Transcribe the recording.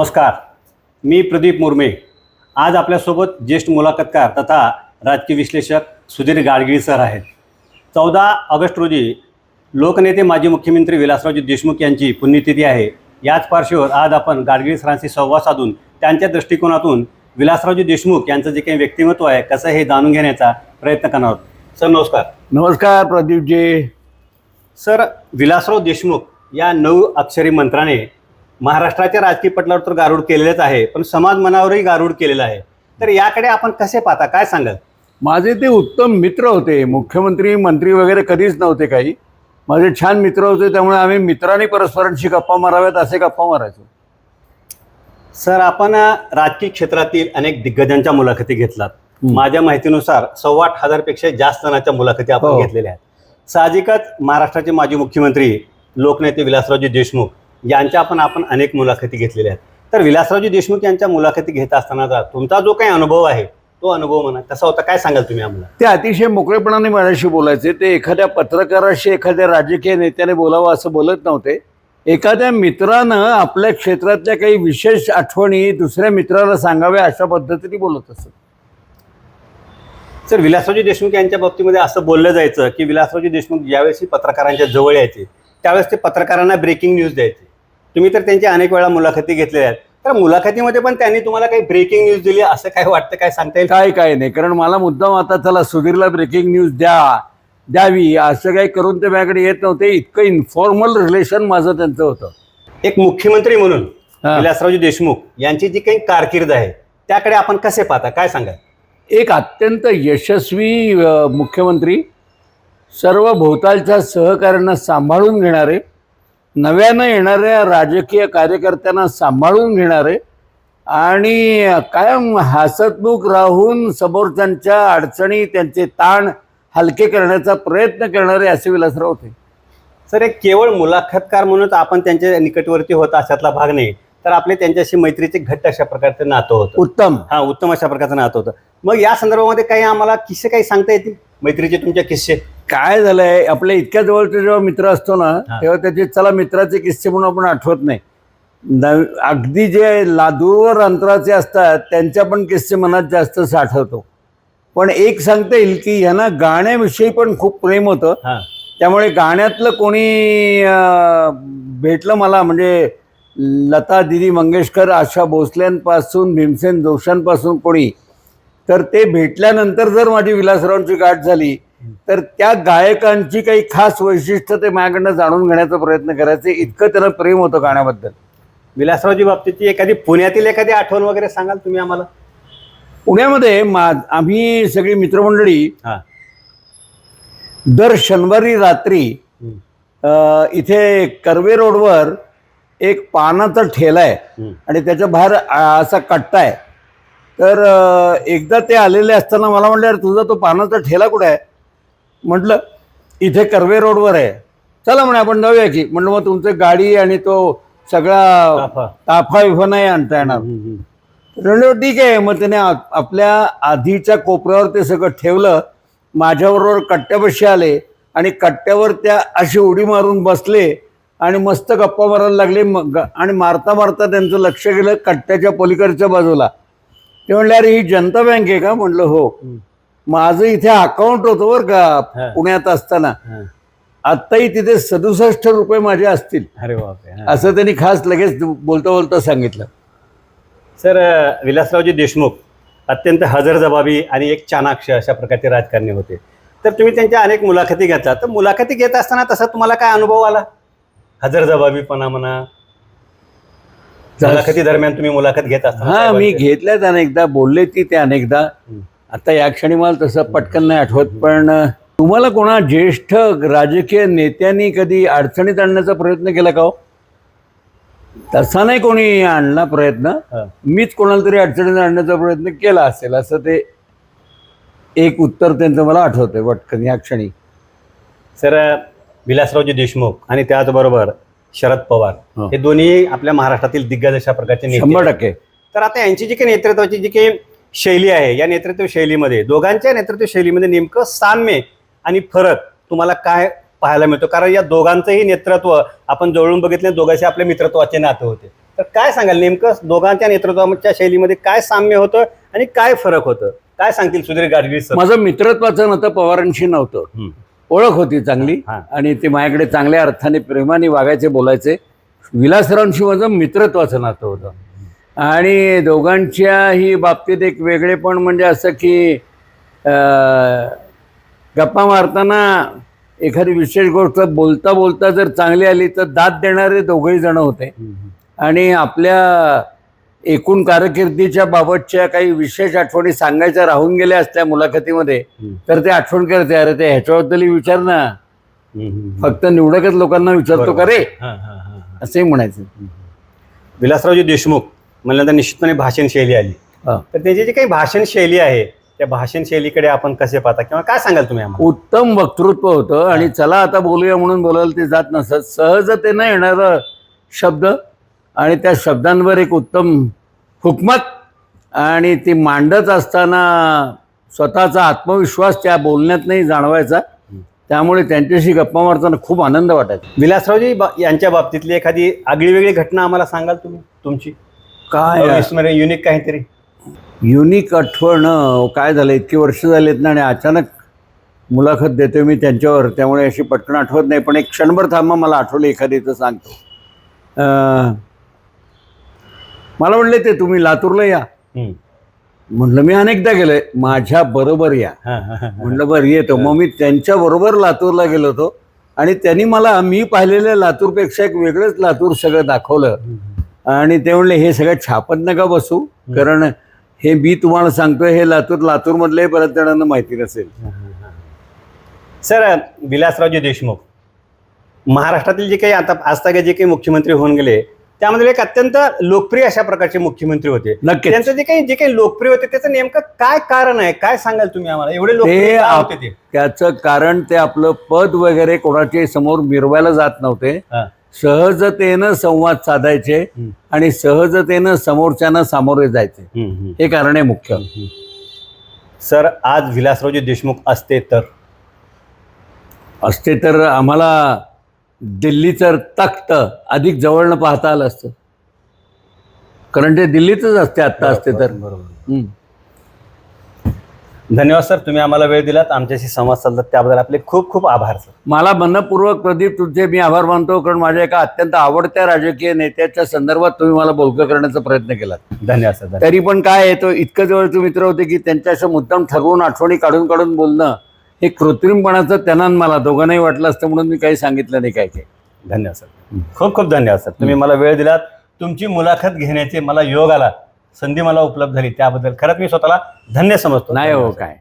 नमस्कार. मी प्रदीप मुर्मे. आज आपल्यासोबत ज्येष्ठ मुलाखतकार तथा राजकीय विश्लेषक सुधीर गाडगीळ सर आहेत. चौदा ऑगस्ट रोजी लोकनेते माजी मुख्यमंत्री विलासरावजी देशमुख यांची पुण्यतिथी आहे. याच पार्श्वभूमीवर आज आपण गाडगीळ सरांशी संवाद साधून त्यांच्या दृष्टिकोनातून विलासरावजी देशमुख यांचं जे काही व्यक्तिमत्व आहे कसं हे जाणून घेण्याचा प्रयत्न करणार आहोत. सर नमस्कार. नमस्कार प्रदीपजी. सर विलासराव देशमुख या नऊ अक्षरी मंत्राने महाराष्ट्राच्या राजकीय पटलावर तर गारुड केलेलेच आहे पण समाज मनावरही गारुड केलेलं आहे. तर याकडे आपण कसे पाहता? काय सांगाल? माझे ते उत्तम मित्र होते. मुख्यमंत्री मंत्री वगैरे कधीच नव्हते काही. माझे छान मित्र होते त्यामुळे आम्ही मित्रांनी परस्परांशी गप्पा माराव्यात असे गप्पा मारायचो. सर आपण राजकीय क्षेत्रातील अनेक दिग्गजांच्या मुलाखती घेतलात. माझ्या माहितीनुसार सव्वा आठ हजारपेक्षा जास्त जणांच्या मुलाखती आपण हो. घेतलेल्या आहेत. साहजिकच महाराष्ट्राचे माजी मुख्यमंत्री लोकनेते विलासरावजी देशमुख यांच्या पण आपण अनेक मुलाखती घेतलेल्या आहेत. तर विलासरावजी देशमुख यांच्या मुलाखती घेत असतानाचा तुमचा जो काही अनुभव आहे तो अनुभव म्हणा कसा होता काय सांगाल तुम्ही आम्हाला ते अतिशय मोकळेपणाने माझ्याशी बोलायचे. ते एखाद्या पत्रकाराशी एखाद्या राजकीय नेत्याने बोलावं असं बोलत नव्हते. एखाद्या मित्रानं आपल्या क्षेत्रातल्या काही विशेष आठवणी दुसऱ्या मित्राला सांगाव्या अशा पद्धतीने बोलत असत. सर विलासरावजी देशमुख यांच्या बाबतीमध्ये असं बोललं जायचं की विलासरावजी देशमुख ज्यावेळेस पत्रकारांच्या जवळ यायचे त्यावेळेस ते पत्रकारांना ब्रेकिंग न्यूज द्यायचे. तुम्ही तर त्यांच्या अनेक वेळा मुलाखती घेतलेल्या आहेत. तर मुलाखतीमध्ये पण त्यांनी तुम्हाला काही ब्रेकिंग न्यूज दिली असं काय वाटतं काय सांगता येईल? काय काय नाही. कारण मला मुद्दाम आता चला सुधीरला ब्रेकिंग न्यूज द्या द्यावी असं काही करून ते माझ्याकडे येत नव्हते. इतकं इन्फॉर्मल रिलेशन माझं त्यांचं होतं. एक मुख्यमंत्री म्हणून हा. विलासरावजी देशमुख यांची जी काही कारकीर्द आहे त्याकडे आपण कसे पाहता? काय सांगाल? एक अत्यंत यशस्वी अ, मुख्यमंत्री सर्व भोवतालच्या सहकार्यांना सांभाळून घेणारे नव्यानं येणाऱ्या राजकीय कार्यकर्त्यांना सांभाळून घेणारे आणि कायम हसतमुख राहून समोरच्यांच्या अडचणी त्यांचे ताण हलके करण्याचा प्रयत्न करणारे असे विलासराव होते. सर एक केवळ मुलाखतकार म्हणूनच आपण त्यांच्या निकटवर्ती होता अशातला भाग नाही तर आपले त्यांच्याशी मैत्रीचे घट्ट अशा प्रकारचं नातं होतं. उत्तम. हा उत्तम अशा प्रकारचं नातं होतं. मग या संदर्भामध्ये काही आम्हाला किस्से काही सांगता येतील? मैत्रीचे तुमच्या किस्से? काय झालंय आपल्या इतक्या जवळचे जेव्हा मित्र असतो ना. तेव्हा त्याचे चला मित्राचे किस्से म्हणून आपण आठवत नाही. अगदी जे ला दूरवर अंतराचे असतात त्यांच्या पण किस्से मनात जास्त साठवतो. पण एक सांगता येईल की ह्यांना गाण्याविषयी पण खूप प्रेम होतं. त्यामुळे गाण्यातलं कोणी भेटलं मला म्हणजे लता दिदी मंगेशकर आशा भोसल्यांपासून भीमसेन जोशांपासून कोणी तर ते भेटल्यानंतर जर माझी विलासरावांची गाठ झाली तर त्या गायकांची काही खास वैशिष्ट्य ते माझ्याकडनं जाणून घेण्याचा प्रयत्न करायचे. इतकं त्यांना प्रेम होतं गाण्याबद्दल. विलासरावजी बाबतीची एखादी पुण्यातील एखादी आठवण वगैरे सांगाल तुम्ही आम्हाला? पुण्यामध्ये मा आम्ही सगळी मित्रमंडळी हा. दर शनिवारी रात्री. अ, इथे कर्वे रोडवर एक पानाचा ठेला आहे. आणि त्याच्या बाहेर असा कट्टा आहे. तर अ, एकदा ते आलेले असताना मला म्हटलं "अरे, तुझा तो पानाचा ठेला कुठे आहे? म्हटलं इथे कर्वे रोडवर आहे. चला म्हणे आपण जाऊया की. म्हटलं मग तुमचं गाडी आणि तो सगळा ताफा. विफा नाही आणता येणार. म्हणलं ठीक आहे. मग त्याने आपल्या आधीच्या कोपऱ्यावर ते सगळं ठेवलं. माझ्याबरोबर कट्ट्यापाशी आले आणि कट्ट्यावर त्या अशी उडी मारून बसले आणि मस्त गप्पा मारायला लागले. आणि मारता मारता त्यांचं लक्ष गेलं कट्ट्याच्या पलीकडच्या बाजूला. ते म्हणले अरे ही जनता बँक आहे का? म्हणलं हो. माझं इथे अकाउंट होतं बरं. का पुण्यात असताना. आत्ताही तिथे सदुसष्ट रुपये माझे असतील अरे बापरे. असं त्यांनी खास लगेच बोलता बोलता सांगितलं सर विलासरावजी देशमुख अत्यंत हजरजबाबी आणि एक चाणाक्ष अशा प्रकारचे राजकारणी होते तर तुम्ही त्यांच्या अनेक मुलाखती घेतला तर मुलाखती घेत असताना तसा तुम्हाला काय अनुभव आला हजरजबाबीपणा म्हणा मुलाखती दरम्यान तुम्ही मुलाखत घेत असताना हा मी? घेतल्यात अनेकदा बोलले ती ते अनेकदा. आता या क्षणी मला तसं पटकन नाही आठवत पण तुम्हाला कोणा ज्येष्ठ राजकीय नेत्यांनी कधी अडचणीत आणण्याचा प्रयत्न केला का हो तसा नाही कोणी आणला प्रयत्न. मीच कोणाला तरी अडचणीत आणण्याचा प्रयत्न केला असेल असं ते एक उत्तर त्यांचं मला आठवतंय पटकन या क्षणी सर विलासरावजी देशमुख आणि त्याचबरोबर शरद पवार हो. दोन्ही आपल्या महाराष्ट्रातील दिग्गज अशा प्रकारचे नेते शंभर. टक्के तर आता यांची जी काही नेतृत्वाची जी काही शैली आहे या नेतृत्व शैलीमध्ये. दोघांच्या नेतृत्व शैलीमध्ये नेमकं साम्य आणि फरक तुम्हाला काय पाहायला मिळतो? कारण या दोघांचंही नेतृत्व आपण जवळून बघितले दोघांचे आपले मित्रत्वाचे नाते होते. तर काय सांगाल नेमकं? दोघांच्या नेतृत्वाच्या शैलीमध्ये काय साम्य होतं आणि काय फरक होतं? काय सांगतील सुधीर गाडगीळ सर? माझं मित्रत्वाचं नातं पवारांशी नव्हतं. ओळख होती चांगली हा. आणि ते माझ्याकडे चांगल्या अर्थाने प्रेमाने वागायचे बोलायचे. विलासरावांशी माझं मित्रत्वाचं नातं होतं. आणि दोघांच्याही बाबतीत एक वेगळेपण म्हणजे असं की गप्पा मारताना एखादी विशेष गोष्ट बोलता बोलता जर चांगली आली तर दाद देणारे दोघंही जण होते. आणि आपल्या एकूण कारकिर्दीच्या बाबतच्या काही विशेष आठवणी सांगायच्या राहून गेल्या असत्या मुलाखतीमध्ये. तर ते आठवण करते अरे ते ह्याच्याबद्दल विचार ना. फक्त निवडकच लोकांना विचारतो का रे? हां, हां, हां, हां. असंही म्हणायचं. विलासरावजी देशमुख. म्हणल्यानंतर निश्चितपणे भाषण शैली आली. तर त्याची जी काही भाषण शैली आहे त्या भाषण शैलीकडे आपण कसे पाहता? किंवा काय सांगाल तुम्ही आम्हाला? उत्तम वक्तृत्व होतं आणि चला आता बोलूया म्हणून बोलायला ते जात नसत. सहजतेनं येणारं शब्द आणि त्या शब्दांवर एक उत्तम हुकमत आणि ती मांडत असताना स्वतःचा आत्मविश्वास त्या बोलण्यातनंही जाणवायचा. त्यामुळे त्यांच्याशी गप्पा मारताना खूप आनंद वाटायचा. विलासरावजी यांच्या बाबतीतली एखादी आगळी वेगळी घटना आम्हाला सांगाल तुम्ही? तुमची? काय अविस्मरणीय युनिक काहीतरी. युनिक आठवण काय झालं इतकी वर्ष झालीत ना आणि अचानक मुलाखत देतोय मी त्यांच्यावर त्यामुळे अशी पटकन आठवत नाही पण एक क्षणभर थांबा मला आठवलं एखादी तर सांगतो मला म्हणले ते तुम्ही लातूरला या. म्हटलं मी अनेकदा गेलोय माझ्या बरोबर या. म्हटलं बरं येतो. मग मी त्यांच्या बरोबर लातूरला गेलो होतो आणि त्यांनी मला मी पाहिलेल्या लातूरपेक्षा एक वेगळंच लातूर सगळं दाखवलं. आणि ते म्हणले हे सगळं छापत नका बसू कारण हे मी तुम्हाला सांगतोय हे लातूर लातूरमधले बऱ्याच जणांना माहिती नसेल. सर विलासरावजी देशमुख महाराष्ट्रातील जे काही आता आजतागे जे काही मुख्यमंत्री होऊन गेले त्यामध्ये एक अत्यंत लोकप्रिय अशा प्रकारचे मुख्यमंत्री होते. नक्कीच. त्यांचं जे काही जे काही लोकप्रिय होते त्याचं नेमकं काय कारण आहे? काय सांगाल तुम्ही आम्हाला? एवढे लोकप्रिय ते का आप- होते ते? त्याचं कारण ते आपलं पद वगैरे कोणाच्या समोर मिरवायला जात नव्हते. सहजतेनं संवाद साधायचे. आणि सहजतेनं समोरच्यांना सामोरे जायचे. हे कारण आहे मुख्य. सर आज विलासरावजी देशमुख असते तर? असते तर आम्हाला दिल्लीचं तख्त अधिक जवळनं पाहता आलं असतं. कारण ते दिल्लीतच असते आत्ता असते तर. बरोबर. धन्यवाद सर तुम्ही आम्हाला वेळ दिलात. आमच्याशी संवाद साधलात त्याबद्दल आपले खूप खूप आभार सर. मला मनपूर्वक प्रदीप तुमचे मी आभार मानतो कारण माझ्या एका अत्यंत आवडत्या राजकीय नेत्याच्या संदर्भात तुम्ही मला बोलकं करण्याचा प्रयत्न केला धन्यवाद सर. तरी पण काय आहे तो इतकं जवळचे मित्र होते की त्यांच्याशी मुद्दाम ठरवून आठवणी काढून काढून बोलणं हे कृत्रिमपणाचं त्यांना मला दोघांनाही वाटलं असतं म्हणून मी काही सांगितलं नाही काय काय. धन्यवाद सर. खूप खूप धन्यवाद सर. तुम्ही मला वेळ दिलात. तुमची मुलाखत घेण्याचे मला योग आला. संधी मला उपलब्ध झाली. त्याबद्दल खरंच मी स्वतःला धन्य समजतो. नाही हो काय?